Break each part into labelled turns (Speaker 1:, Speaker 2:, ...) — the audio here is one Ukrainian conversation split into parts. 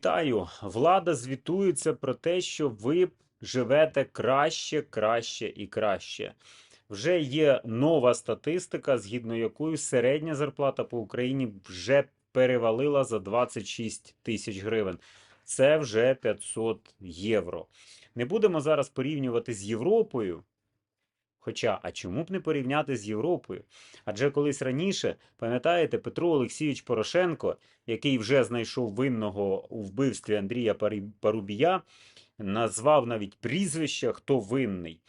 Speaker 1: Вітаю! Влада звітується про те, що ви живете краще, краще і краще. Вже є нова статистика, згідно якої середня зарплата по Україні вже перевалила за 26 тисяч гривень. Це вже 500 євро. Не будемо зараз порівнювати з Європою. Хоча, а чому б не порівняти з Європою? Адже колись раніше, пам'ятаєте, Петро Олексійович Порошенко, який вже знайшов винного у вбивстві Андрія Парубія, назвав навіть прізвище, хто винний.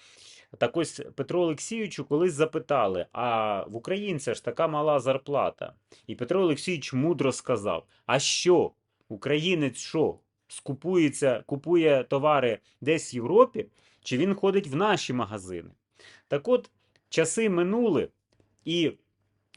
Speaker 1: Так ось Петро Олексійовичу колись запитали: а в українця ж така мала зарплата. І Петро Олексійович мудро сказав: А що? Українець що? Скупується, купує товари десь в Європі, чи він ходить в наші магазини? Так от, часи минули, і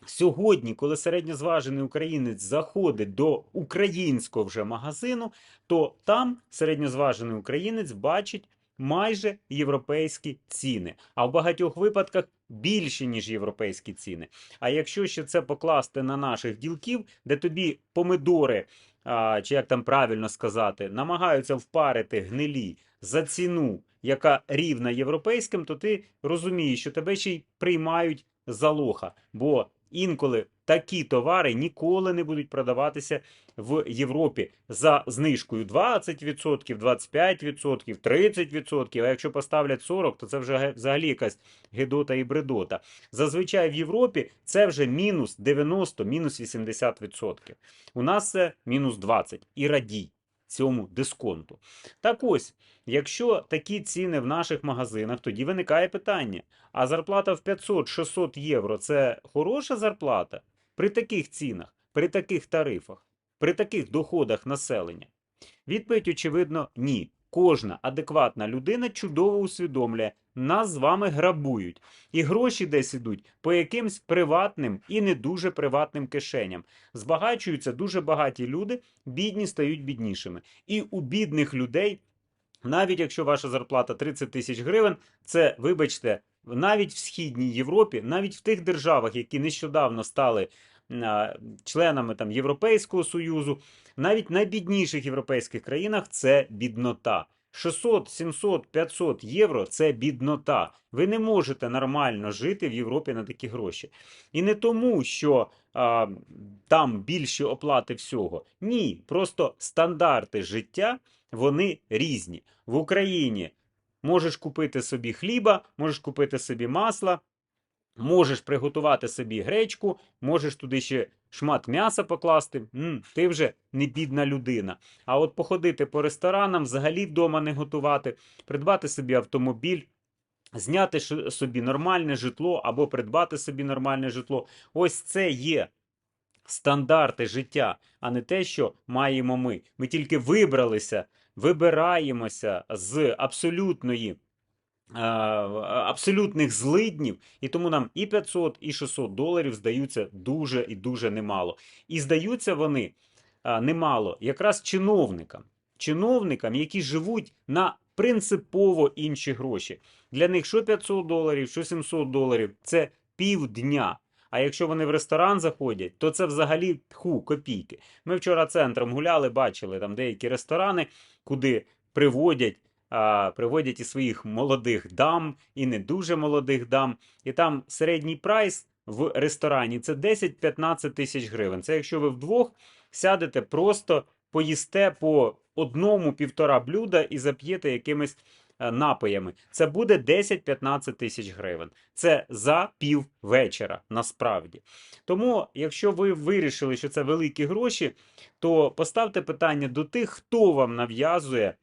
Speaker 1: сьогодні, коли середньозважений українець заходить до українського вже магазину, то там середньозважений українець бачить майже європейські ціни, а в багатьох випадках більше, ніж європейські ціни. А якщо ще це покласти на наших ділків, де тобі помидори, а, чи як там правильно сказати, намагаються впарити гнилі за ціну, яка рівна європейським, то ти розумієш, що тебе ще й приймають за лоха. Бо інколи такі товари ніколи не будуть продаватися в Європі за знижкою 20%, 25%, 30%. А якщо поставлять 40%, то це вже взагалі якась гедота і бредота. Зазвичай в Європі це вже мінус 90, мінус 80%. У нас це мінус 20%. І радій цьому дисконту. Так ось, якщо такі ціни в наших магазинах, тоді виникає питання: а зарплата в 500-600 євро це хороша зарплата при таких цінах, при таких тарифах, при таких доходах населення? Відповідь, очевидно, ні. Кожна адекватна людина чудово усвідомлює, нас з вами грабують, і гроші десь ідуть по якимсь приватним і не дуже приватним кишеням. Збагачуються дуже багаті люди, бідні стають біднішими. І у бідних людей, навіть якщо ваша зарплата 30 тисяч гривень, це, вибачте, навіть в Східній Європі, навіть в тих державах, які нещодавно стали членами там Європейського Союзу, навіть в найбідніших європейських країнах це біднота. 600, 700, 500 євро це біднота. Ви не можете нормально жити в Європі на такі гроші. І не тому, що а, там більші оплати всього. Ні, просто стандарти життя вони різні. В Україні можеш купити собі хліба, можеш купити собі масла, можеш приготувати собі гречку, можеш туди ще шмат м'яса покласти. М, ти вже не бідна людина. А от походити по ресторанам, взагалі вдома не готувати, придбати собі автомобіль. Зняти собі нормальне житло або придбати собі нормальне житло. Ось це є стандарти життя, а не те, що маємо ми. Ми тільки вибралися, вибираємося з абсолютної. Е, Абсолютних злиднів, і тому нам і 500, і 600 доларів здаються дуже і дуже немало. І здаються вони немало якраз чиновникам, чиновникам, які живуть на принципово інші гроші. Для них що 500 доларів, що 700 доларів це півдня. А якщо вони в ресторан заходять, то це взагалі ху, копійки. Ми вчора центром гуляли, бачили там деякі ресторани, куди приводять. Приводять і своїх молодих дам, і не дуже молодих дам. І там середній прайс в ресторані це 10-15 тисяч гривень. Це якщо ви вдвох сядете, просто поїсте по одному-півтора блюда і зап'єте якимись е, напоями. Це буде 10-15 тисяч гривень. Це за пів вечора, насправді. Тому, якщо ви вирішили, що це великі гроші, то поставте питання до тих, хто вам нав'язує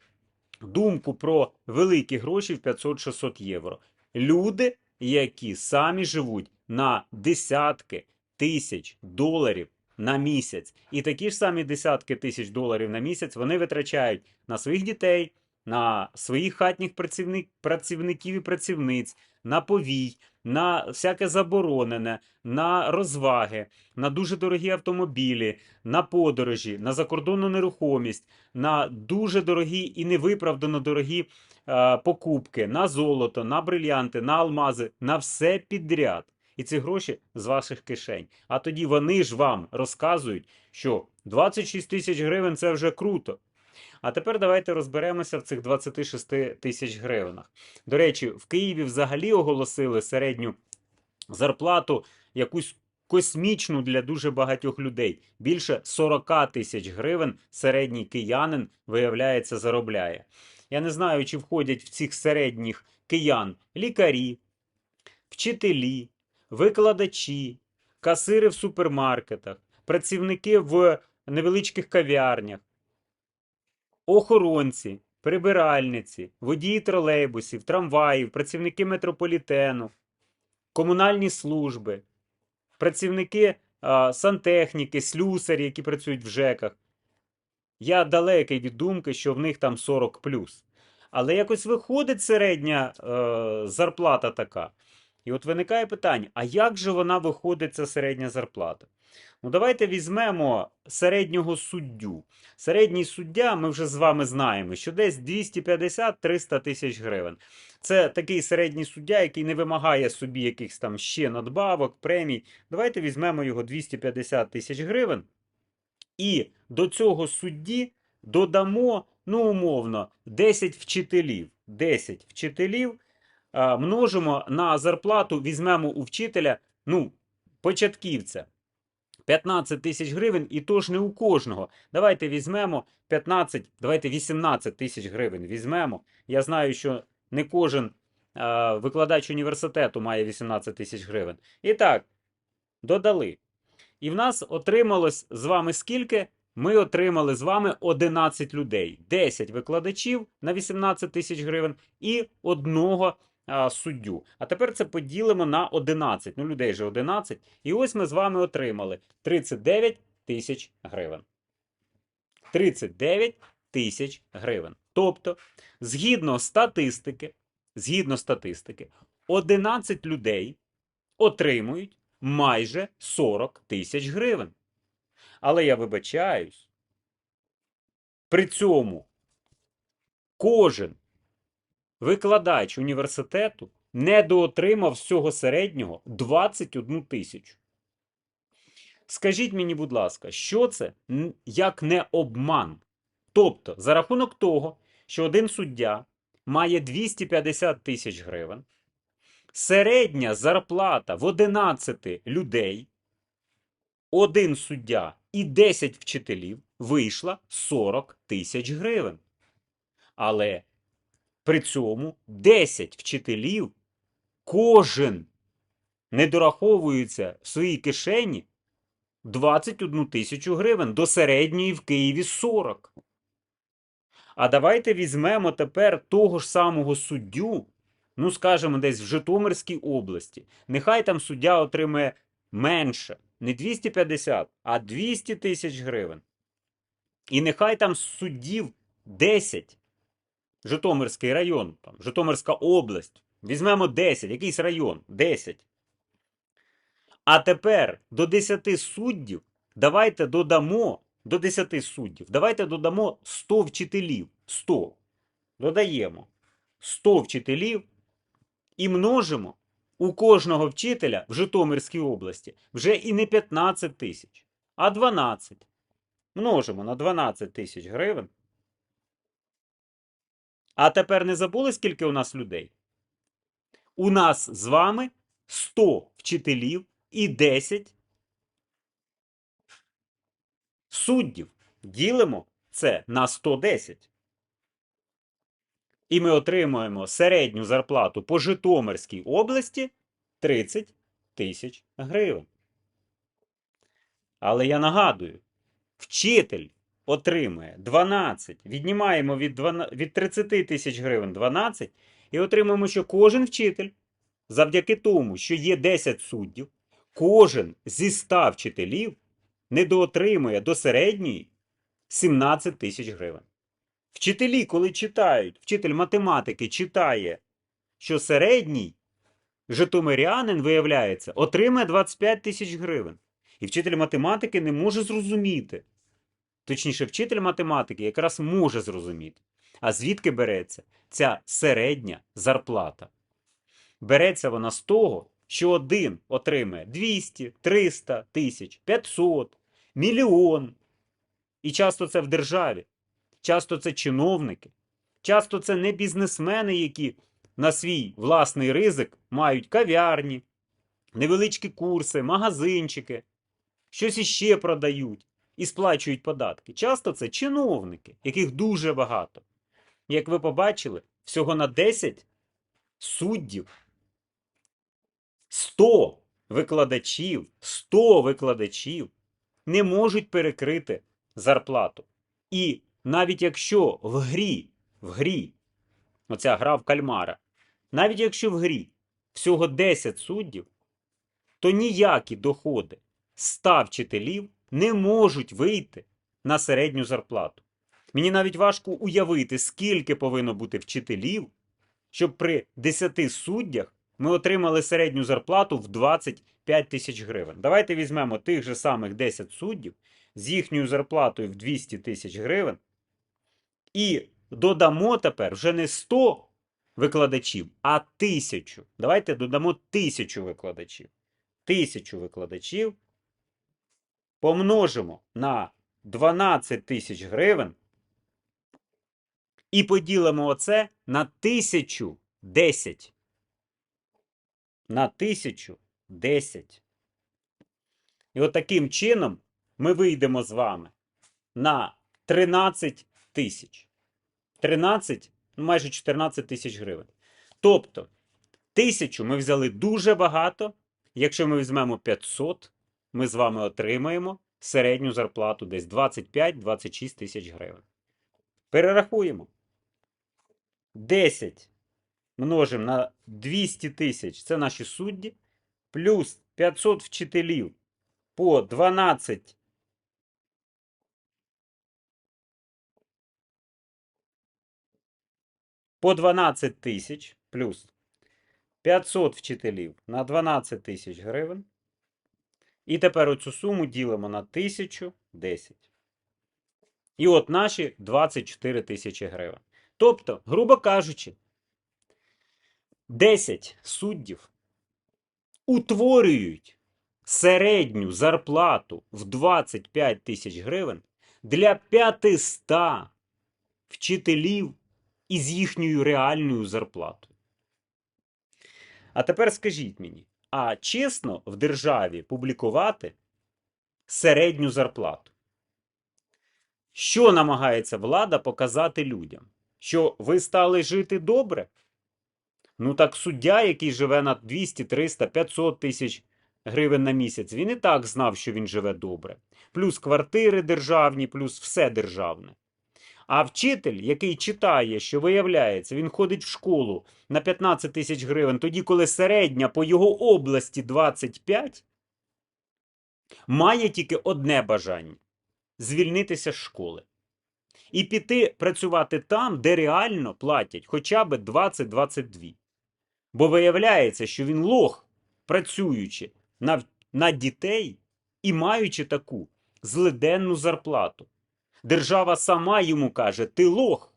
Speaker 1: думку про великі гроші в 500-600 євро. Люди, які самі живуть на десятки тисяч доларів на місяць. І такі ж самі десятки тисяч доларів на місяць вони витрачають на своїх дітей, на своїх хатніх працівник, працівників і працівниць, на повій, на всяке заборонене, на розваги, на дуже дорогі автомобілі, на подорожі, на закордонну нерухомість, на дуже дорогі і невиправдано дорогі е, покупки, на золото, на брильянти, на алмази, на все підряд. І ці гроші з ваших кишень. А тоді вони ж вам розказують, що 26 тисяч гривень це вже круто. А тепер давайте розберемося в цих 26 тисяч гривнах. До речі, в Києві взагалі оголосили середню зарплату якусь космічну для дуже багатьох людей. Більше 40 тисяч гривень середній киянин, виявляється, заробляє. Я не знаю, чи входять в цих середніх киян лікарі, вчителі, викладачі, касири в супермаркетах, працівники в невеличких кав'ярнях, охоронці, прибиральниці, водії тролейбусів, трамваїв, працівники метрополітену, комунальні служби, працівники а, сантехніки, слюсарі, які працюють в ЖЕКах. Я далекий від думки, що в них там 40 Але якось виходить середня е, зарплата така. І от виникає питання: а як же вона виходить, ця середня зарплата? Ну, давайте візьмемо середнього суддю. Середній суддя, ми вже з вами знаємо, що десь 250-300 тисяч гривень. Це такий середній суддя, який не вимагає собі якихось там ще надбавок, премій. Давайте візьмемо його 250 тисяч гривень. І до цього судді додамо, ну, умовно, 10 вчителів. 10 вчителів множимо на зарплату, візьмемо у вчителя, ну, початківця. 15 тисяч гривень, і то ж не у кожного. Давайте візьмемо 15, давайте 18 тисяч гривень візьмемо. Я знаю, що не кожен а, викладач університету має 18 тисяч гривень. І так, додали. І в нас отрималось з вами скільки? Ми отримали з вами 11 людей, 10 викладачів на 18 тисяч гривень і одного суддю. А тепер це поділимо на 11. Ну, людей же 11. І ось ми з вами отримали 39 тисяч гривень. 39 тисяч гривень. Тобто, згідно статистики, згідно статистики, 11 людей отримують майже 40 тисяч гривень. Але я вибачаюсь. При цьому кожен викладач університету недоотримав з цього середнього 21 тисячу. Скажіть мені, будь ласка, що це як не обман? Тобто, за рахунок того, що один суддя має 250 тисяч гривень, середня зарплата в 11 людей, один суддя і 10 вчителів вийшла 40 тисяч гривень. Але при цьому 10 вчителів кожен не дораховується в своїй кишені 21 тисячу гривень до середньої в Києві 40. А давайте візьмемо тепер того ж самого суддю, ну, скажімо, десь в Житомирській області. Нехай там суддя отримає менше, не 250, а 200 тисяч гривень. І нехай там суддів 10. Житомирський район, там, Житомирська область. Візьмемо 10, якийсь район, 10. А тепер до 10 суддів давайте додамо до 10 суддів. Давайте додамо 100 вчителів. 100. Додаємо 100 вчителів і множимо у кожного вчителя в Житомирській області вже і не 15 тисяч, а 12. Множимо на 12 тисяч гривень. А тепер не забули, скільки у нас людей? У нас з вами 100 вчителів і 10 суддів. Ділимо це на 110. І ми отримуємо середню зарплату по Житомирській області 30 тисяч гривень. Але я нагадую, вчитель отримує 12, віднімаємо від, 12, від 30 тисяч гривень 12 і отримуємо, що кожен вчитель, завдяки тому, що є 10 суддів, кожен зі 100 вчителів недоотримує до середньої 17 тисяч гривень. Вчителі, коли читають, вчитель математики читає, що середній житомирянин, виявляється, отримає 25 тисяч гривень. І вчитель математики не може зрозуміти. Точніше, вчитель математики якраз може зрозуміти. А звідки береться ця середня зарплата? Береться вона з того, що один отримає 200, 300 тисяч, 500, мільйон. І часто це в державі. часто це чиновники, часто це не бізнесмени, які на свій власний ризик мають кав'ярні, невеличкі курси, магазинчики, щось іще продають і сплачують податки. Часто це чиновники, яких дуже багато. Як ви побачили, всього на 10 суддів 100 викладачів, 100 викладачів не можуть перекрити зарплату. І навіть якщо в грі, в грі, оця гра в кальмара, навіть якщо в грі всього 10 суддів, то ніякі доходи 100 вчителів не можуть вийти на середню зарплату. Мені навіть важко уявити, скільки повинно бути вчителів, щоб при 10 суддях ми отримали середню зарплату в 25 тисяч гривень. Давайте візьмемо тих же самих 10 суддів з їхньою зарплатою в 200 тисяч гривень і додамо тепер вже не 100 викладачів, а 1000. Давайте додамо 1000 викладачів. 1000 викладачів помножимо на 12 тисяч гривень і поділимо оце на 1010. На 1010. І от таким чином ми вийдемо з вами на 13 тисяч. 13, ну майже 14 тисяч гривень. Тобто, тисячу ми взяли дуже багато. Якщо ми візьмемо 500, ми з вами отримаємо середню зарплату десь 25-26 тисяч гривень. Перерахуємо. 10 множимо на 200 тисяч це наші судді, плюс 500 вчителів по 12. По 12 тисяч плюс 500 вчителів на 12 тисяч гривень. І тепер оцю суму ділимо на 1010. І от наші 24 тисячі гривень. Тобто, грубо кажучи, 10 суддів утворюють середню зарплату в 25 тисяч гривень для 500 вчителів із їхньою реальною зарплатою. А тепер скажіть мені, а чесно в державі публікувати середню зарплату? Що намагається влада показати людям? Що ви стали жити добре? Ну так суддя, який живе на 200, 300, 500 тисяч гривень на місяць, він і так знав, що він живе добре. Плюс квартири державні, плюс все державне. А вчитель, який читає, що виявляється, він ходить в школу на 15 тисяч гривень, тоді, коли середня по його області 25, має тільки одне бажання звільнитися з школи. І піти працювати там, де реально платять хоча б 20-22. Бо виявляється, що він лох, працюючи на, на дітей і маючи таку злиденну зарплату. Держава сама йому каже: ти лох,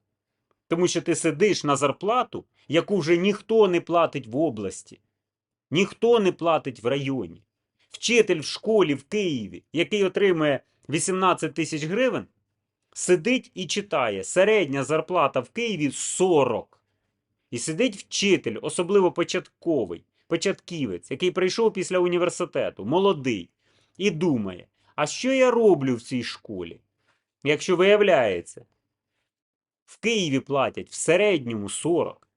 Speaker 1: тому що ти сидиш на зарплату, яку вже ніхто не платить в області, ніхто не платить в районі. Вчитель в школі в Києві, який отримує 18 тисяч гривень, сидить і читає. Середня зарплата в Києві 40. І сидить вчитель, особливо початковий, початківець, який прийшов після університету, молодий, і думає: а що я роблю в цій школі? Якщо виявляється, в Києві платять в середньому 40.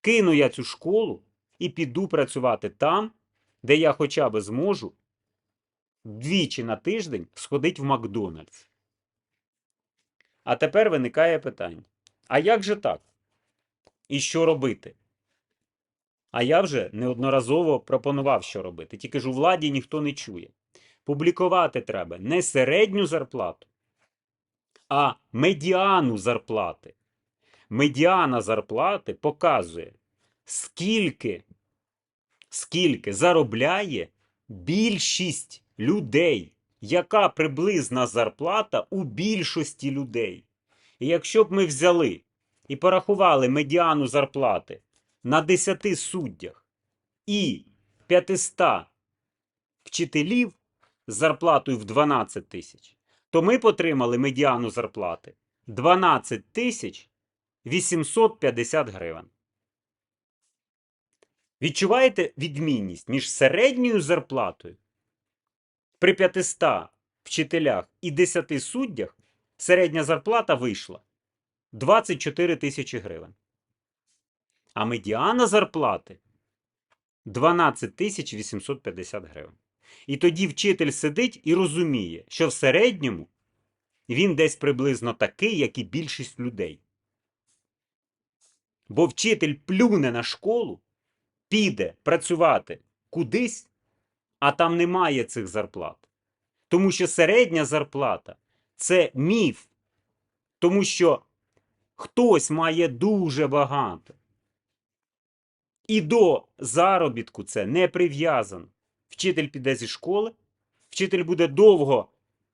Speaker 1: Кину я цю школу і піду працювати там, де я хоча б зможу двічі на тиждень сходити в Макдональдс. А тепер виникає питання: а як же так? І що робити? А я вже неодноразово пропонував, що робити. Тільки ж у владі ніхто не чує. Публікувати треба не середню зарплату, а медіану зарплати. Медіана зарплати показує, скільки, скільки заробляє більшість людей, яка приблизна зарплата у більшості людей. І якщо б ми взяли і порахували медіану зарплати на 10 суддях і 500 вчителів з зарплатою в 12 тисяч, то ми отримали медіану зарплати 12 тисяч 850 гривень. Відчуваєте відмінність між середньою зарплатою при 500 вчителях і 10 суддях середня зарплата вийшла 24 тисячі гривень. А медіана зарплати 12 тисяч 850 гривень. І тоді вчитель сидить і розуміє, що в середньому він десь приблизно такий, як і більшість людей. Бо вчитель плюне на школу, піде працювати кудись, а там немає цих зарплат. Тому що середня зарплата це міф. Тому що хтось має дуже багато. І до заробітку це не прив'язано. Вчитель піде зі школи, вчитель буде довго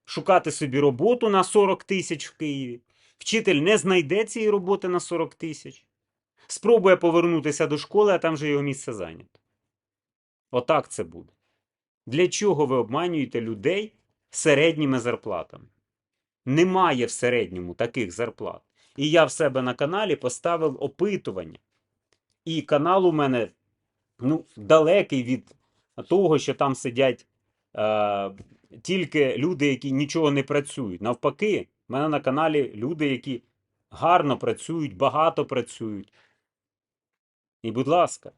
Speaker 1: шукати собі роботу на 40 тисяч в Києві. Вчитель не знайде цієї роботи на 40 тисяч. Спробує повернутися до школи, а там же його місце зайнято. Отак це буде. Для чого ви обманюєте людей середніми зарплатами? Немає в середньому таких зарплат. І я в себе на каналі поставив опитування. І канал у мене ну, далекий від того, що там сидять е, тільки люди, які нічого не працюють. Навпаки, в мене на каналі люди, які гарно працюють, багато працюють. І, будь ласка,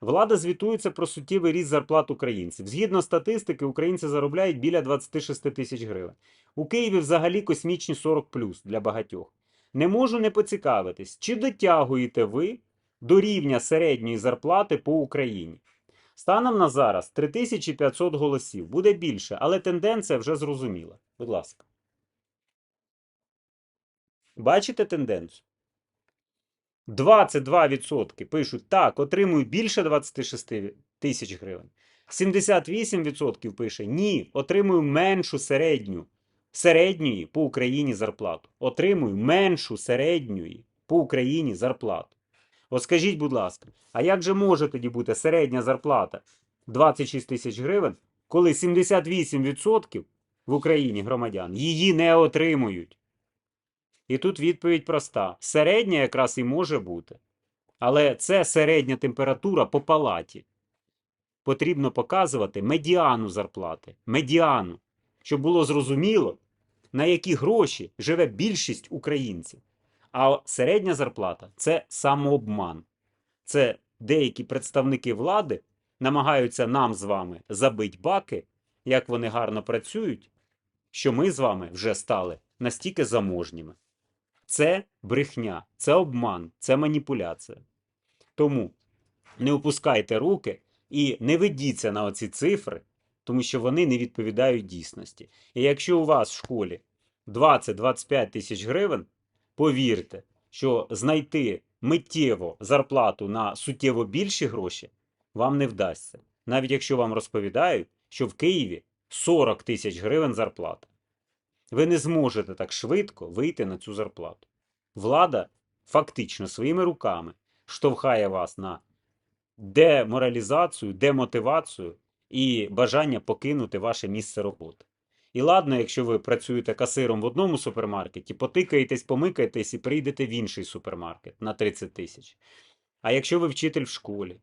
Speaker 1: влада звітується про суттєвий ріст зарплат українців. Згідно статистики, українці заробляють біля 26 тисяч гривень. У Києві взагалі космічні 40 плюс для багатьох. Не можу не поцікавитись, чи дотягуєте ви до рівня середньої зарплати по Україні. Станом на зараз 3500 голосів. Буде більше, але тенденція вже зрозуміла. Будь ласка. Бачите тенденцію? 22% пишуть так, отримую більше 26 тисяч гривень. 78% пише ні, отримую меншу середню. Середньої по Україні зарплату. Отримую меншу середньої по Україні зарплату. От скажіть, будь ласка, а як же може тоді бути середня зарплата 26 тисяч гривень, коли 78% в Україні громадян її не отримують? І тут відповідь проста: середня якраз і може бути. Але це середня температура по палаті. Потрібно показувати медіану зарплати. Медіану, щоб було зрозуміло, на які гроші живе більшість українців. А середня зарплата це самообман. Це деякі представники влади намагаються нам з вами забити баки, як вони гарно працюють, що ми з вами вже стали настільки заможніми. Це брехня, це обман, це маніпуляція. Тому не опускайте руки і не ведіться на оці цифри, тому що вони не відповідають дійсності. І якщо у вас в школі 20-25 тисяч гривень, повірте, що знайти миттєво зарплату на суттєво більші гроші вам не вдасться. Навіть якщо вам розповідають, що в Києві 40 тисяч гривень зарплата. Ви не зможете так швидко вийти на цю зарплату. Влада фактично своїми руками штовхає вас на деморалізацію, демотивацію і бажання покинути ваше місце роботи. І ладно, якщо ви працюєте касиром в одному супермаркеті, потикаєтесь, помикаєтесь і прийдете в інший супермаркет на 30 тисяч. А якщо ви вчитель в школі,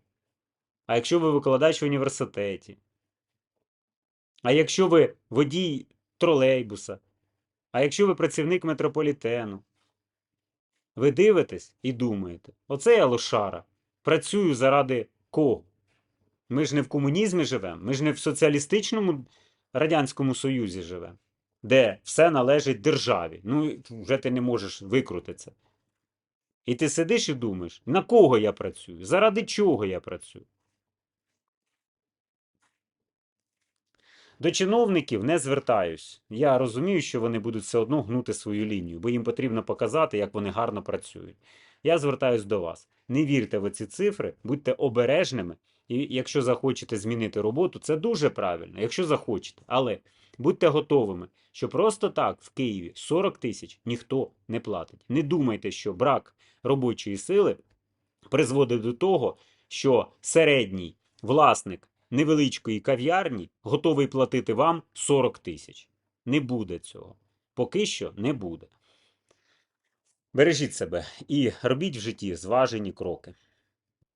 Speaker 1: а якщо ви викладач в університеті, а якщо ви водій тролейбуса, а якщо ви працівник метрополітену, ви дивитесь і думаєте, оце я лошара. Працюю заради кого? Ми ж не в комунізмі живемо, ми ж не в соціалістичному Радянському Союзі живемо, де все належить державі. Ну, вже ти не можеш викрутитися. І ти сидиш і думаєш, на кого я працюю? Заради чого я працюю? До чиновників не звертаюсь. Я розумію, що вони будуть все одно гнути свою лінію, бо їм потрібно показати, як вони гарно працюють. Я звертаюсь до вас. Не вірте в ці цифри, будьте обережними. І якщо захочете змінити роботу, це дуже правильно, якщо захочете. Але будьте готовими, що просто так в Києві 40 тисяч ніхто не платить. Не думайте, що брак робочої сили призводить до того, що середній власник невеличкої кав'ярні готовий платити вам 40 тисяч. Не буде цього. Поки що не буде. Бережіть себе і робіть в житті зважені кроки.